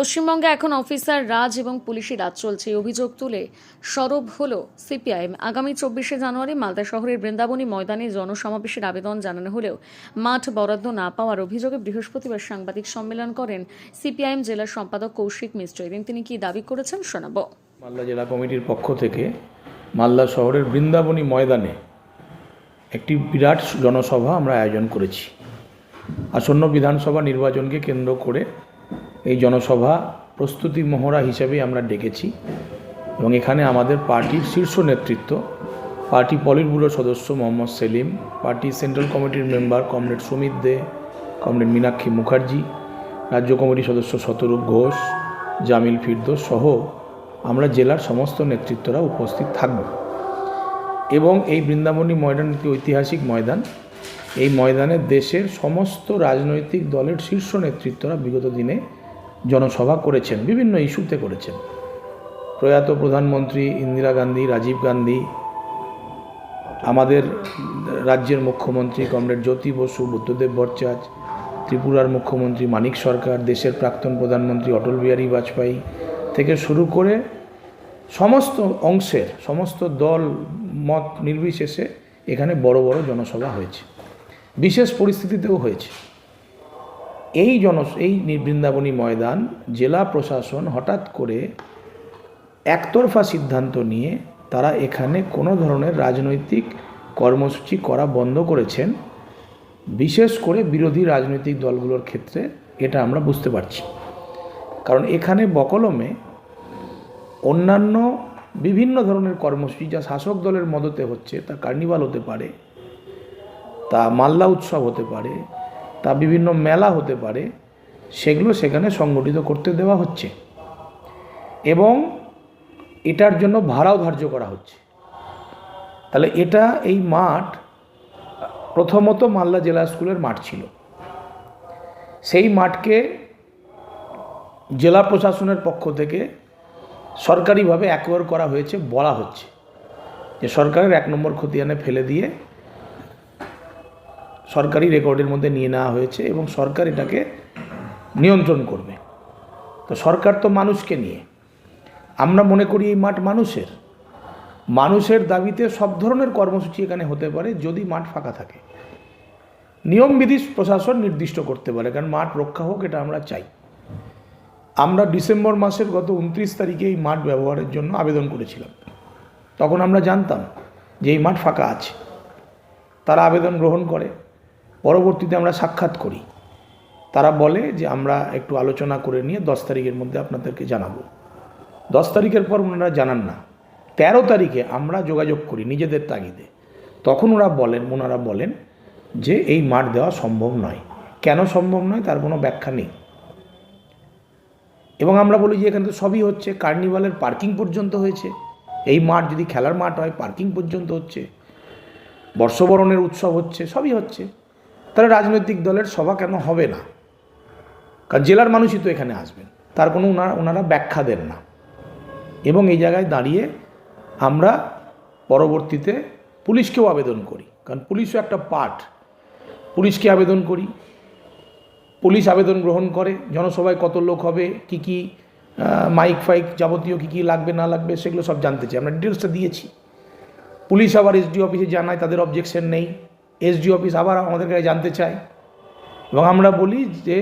পশ্চিমবঙ্গে এখন অফিসার, রাজ এবং পুলিশি রাজ চলছে। অভিযোগ তুলে সরব হল সিপিআইএম। আগামী চব্বিশে জানুয়ারি মালদা শহরের বৃন্দাবনী ময়দানে জনসমাবেশের আবেদন জানানো হলেও মাঠ বরাদ্দ না পাওয়ার অভিযোগে বৃহস্পতিবার সাংবাদিক সম্মেলন করেন সিপিআইএম জেলা সম্পাদক কৌশিক মিশ্র। এদিন তিনি কি দাবি করেছেন শোনাবো। মালদা জেলা কমিটির পক্ষ থেকে মালদা শহরের বৃন্দাবনী ময়দানে একটি বিরাট জনসভা আমরা আয়োজন করেছি। আসন্ন বিধানসভা নির্বাচনকে কেন্দ্র করে এই জনসভা প্রস্তুতি মহড়া হিসেবে আমরা ডেকেছি এবং এখানে আমাদের পার্টির শীর্ষ নেতৃত্ব, পার্টি পলিট সদস্য মোহাম্মদ সেলিম, পার্টি সেন্ট্রাল কমিটির member comrade Sumit De, comrade Minakshi Mukherjee, রাজ্য কমিটির সদস্য শতরূপ ঘোষ, জামিল ফিরদোস সহ আমরা জেলার সমস্ত নেতৃত্বরা উপস্থিত থাকব। এবং এই বৃন্দাবনী ময়দান একটি ঐতিহাসিক ময়দান। এই ময়দানে দেশের সমস্ত রাজনৈতিক দলের শীর্ষ নেতৃত্বরা বিগত দিনে জনসভা করেছেন, বিভিন্ন ইস্যুতে করেছেন। প্রয়াত প্রধানমন্ত্রী ইন্দিরা গান্ধী, রাজীব গান্ধী, আমাদের রাজ্যের মুখ্যমন্ত্রী কমরেড জ্যোতি বসু, বুদ্ধদেব ভট্টাচার্য, ত্রিপুরার মুখ্যমন্ত্রী মানিক সরকার, দেশের প্রাক্তন প্রধানমন্ত্রী অটল বিহারী বাজপেয়ী থেকে শুরু করে সমস্ত অংশের, সমস্ত দল, মত নির্বিশেষে এখানে বড় বড় জনসভা হয়েছে। বিশেষ পরিস্থিতিতেও হয়েছে। এই জন, এই বৃন্দাবনী ময়দান জেলা প্রশাসন হঠাৎ করে একতরফা সিদ্ধান্ত নিয়ে তারা এখানে কোনো ধরনের রাজনৈতিক কর্মসূচি করা বন্ধ করেছেন। বিশেষ করে বিরোধী রাজনৈতিক দলগুলোর ক্ষেত্রে এটা আমরা বুঝতে পারছি। কারণ এখানে বকলমে অন্যান্য বিভিন্ন ধরনের কর্মসূচি যা শাসক দলের মদতে হচ্ছে, তা কার্নিভাল হতে পারে, তা মাল্লা উৎসব হতে পারে তা বিভিন্ন মেলা হতে পারে, সেগুলো সেখানে সংগঠিত করতে দেওয়া হচ্ছে। এবং এটার জন্য ভাড়াও ধার্য করা হচ্ছে। তাহলে এটা এই মাঠ প্রথমত মালদা জেলা স্কুলের মাঠ ছিল। সেই মাঠকে জেলা প্রশাসনের পক্ষ থেকে সরকারিভাবে অ্যাকোয়ার করা হয়েছে, বলা হচ্ছে। যে সরকারের এক নম্বর খতিয়ানে ফেলে দিয়ে সরকারি রেকর্ডের মধ্যে নিয়ে নেওয়া হয়েছে এবং সরকার এটাকে নিয়ন্ত্রণ করবে। তো সরকার তো মানুষকে নিয়ে। আমরা মনে করি এই মাঠ মানুষের। মানুষের দাবিতে সব ধরনের কর্মসূচি এখানে হতে পারে যদি মাঠ ফাঁকা থাকে। নিয়মবিধি প্রশাসন নির্দিষ্ট করতে পারে, কারণ মাঠ রক্ষা হোক এটা আমরা চাই। আমরা ডিসেম্বর মাসের গত উনত্রিশ তারিখে এই মাঠ ব্যবহারের জন্য আবেদন করেছিলাম। তখন আমরা জানতাম যে এই মাঠ ফাঁকা আছে। তারা আবেদন গ্রহণ করে। পরবর্তীতে আমরা সাক্ষাৎ করি। তারা বলে যে আমরা একটু আলোচনা করে নিয়ে দশ তারিখের মধ্যে আপনাদেরকে জানাব। দশ তারিখের পর ওনারা জানান না। তেরো তারিখে আমরা যোগাযোগ করি নিজেদের তাগিদে। তখন ওরা বলেন, ওনারা বলেন যে এই মাঠ দেওয়া সম্ভব নয়। কেন সম্ভব নয়? তার কোনো ব্যাখ্যা নেই। এবং আমরা বলি যে এখানে তো সবই হচ্ছে, কার্নিভালের পার্কিং পর্যন্ত হয়েছে। এই মাঠ যদি খেলার মাঠ হয়, পার্কিং পর্যন্ত হচ্ছে। বর্ষবরণের উৎসব হচ্ছে, সবই হচ্ছে। তাহলে রাজনৈতিক দলের সভা কেন হবে না? কারণ জেলার মানুষই তো এখানে আসবেন। তার কোনো ওনারা ওনারা ব্যাখ্যা দেন না। এবং এই জায়গায় দাঁড়িয়ে আমরা পরবর্তীতে পুলিশকেও আবেদন করি। কারণ পুলিশও একটা পার্ট। পুলিশকে আবেদন করি। পুলিশ আবেদন গ্রহণ করে। জনসভায় কত লোক হবে, কি কি মাইক ফাইক যাবতীয় কী কী লাগবে, না লাগবে, সেগুলো সব জানতে চাই। আমরা ডিটেলসটা দিয়েছি। পুলিশ আবার এসডি অফিসে জানায়, তাদের অবজেকশন নেই। এসডি অফিস আবার আমাদের কাছে জানতে চায়। এবং আমরা বলি যে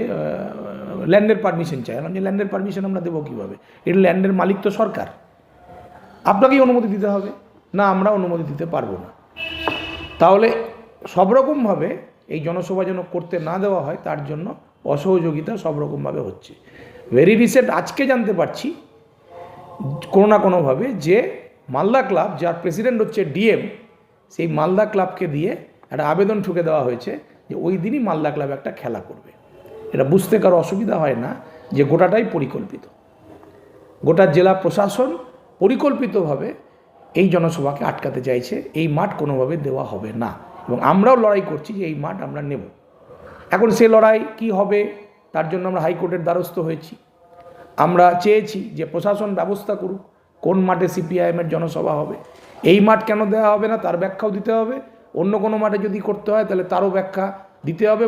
ল্যান্ডের পারমিশন চাই। যে ল্যান্ডের পারমিশন আমরা দেবো কীভাবে? এটা ল্যান্ডের মালিক তো সরকার। আপনাকেই অনুমতি দিতে হবে। না, আমরা অনুমতি দিতে পারব না। তাহলে সব রকমভাবে এই জনসভা যেন করতে না দেওয়া হয়, তার জন্য অসহযোগিতা সব রকমভাবে হচ্ছে। ভেরি রিসেন্ট আজকে জানতে পারছি, কোনো না কোনোভাবে যে মালদা ক্লাব, যার প্রেসিডেন্ট হচ্ছে ডিএম, সেই মালদা ক্লাবকে দিয়ে একটা আবেদন ঠুকে দেওয়া হয়েছে যে ওই দিনই মালদা ক্লাব একটা খেলা করবে। এটা বুঝতে কারও অসুবিধা হয় না যে গোটাটাই পরিকল্পিত। গোটা জেলা প্রশাসন পরিকল্পিতভাবে এই জনসভাকে আটকাতে চাইছে, এই মাঠ কোনোভাবে দেওয়া হবে না। এবং আমরাও লড়াই করছি যে এই মাঠ আমরা নেব। এখন সে লড়াই কি হবে, তার জন্য আমরা হাইকোর্টের দ্বারস্থ হয়েছি। আমরা চেয়েছি যে প্রশাসন ব্যবস্থা করুক, কোন মাঠে সিপিআইএমের জনসভা হবে, এই মাঠ কেন দেওয়া হবে না, তার ব্যাখ্যাও দিতে হবে। অন্য কোনো মাঠে যদি করতে হয় তাহলে তারও ব্যাখ্যা দিতে হবে